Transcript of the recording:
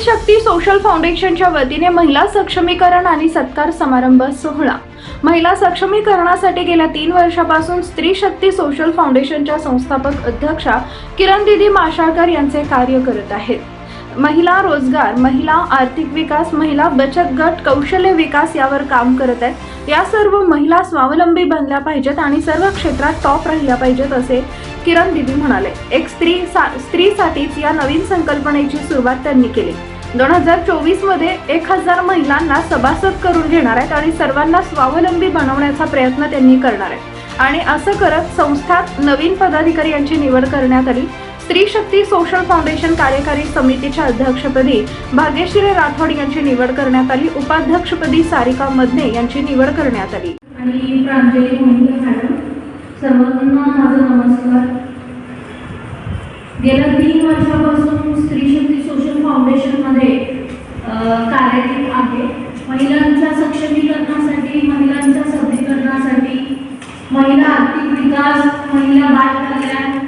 शक्ती social फाउंडेशनच्या वतीने महिला सक्षमीकरण आणि सत्कार समारंभ सोहळा. महिला सक्षमीकरणासाठी गेल्या तीन वर्षापासून स्त्री शक्ती सोशल फाउंडेशनच्या संस्थापक अध्यक्षा किरण दिदी माशाळकर यांचे कार्य करत आहेत. महिला रोजगार महिला आर्थिक विकास महिला बचत गट कौशल्य विकास यावर काम करत आहेत. या सर्व महिला स्वावलंबी बनल्या पाहिजेत आणि सर्व क्षेत्रात टॉप राहिल्या पाहिजेत असे किरण दिदी म्हणाले एक स्त्री सा स्त्रीसाठीच या नवीन संकल्पनेची सुरुवात त्यांनी केली. दोन हजार चोवीसमध्ये एक हजार महिलांना सभासद करून घेणार आहेत आणि सर्वांना स्वावलंबी बनवण्याचा प्रयत्न त्यांनी करणार आहेत. आणि असं करत संस्थात नवीन पदाधिकारी यांची निवड करण्यात आली. स्त्री शक्ती सोशल फाउंडेशन कार्यकारी समितीच्या अध्यक्षपदी भाग्यश्री राठोड यांची निवड करण्यात आली. उपाध्यक्षपदी सारिका मधने यांची निवड करण्यात आली. आणि प्रांजली सर्वांना माझा नमस्कार. गेल्या तीन वर्षापासून स्त्री शक्ती सोशल फाउंडेशनमध्ये कार्यरत आहे. महिलांच्या सक्षमीकरणासाठी महिलांच्या सबलीकरणासाठी महिला आर्थिक विकास महिला बाल कल्याण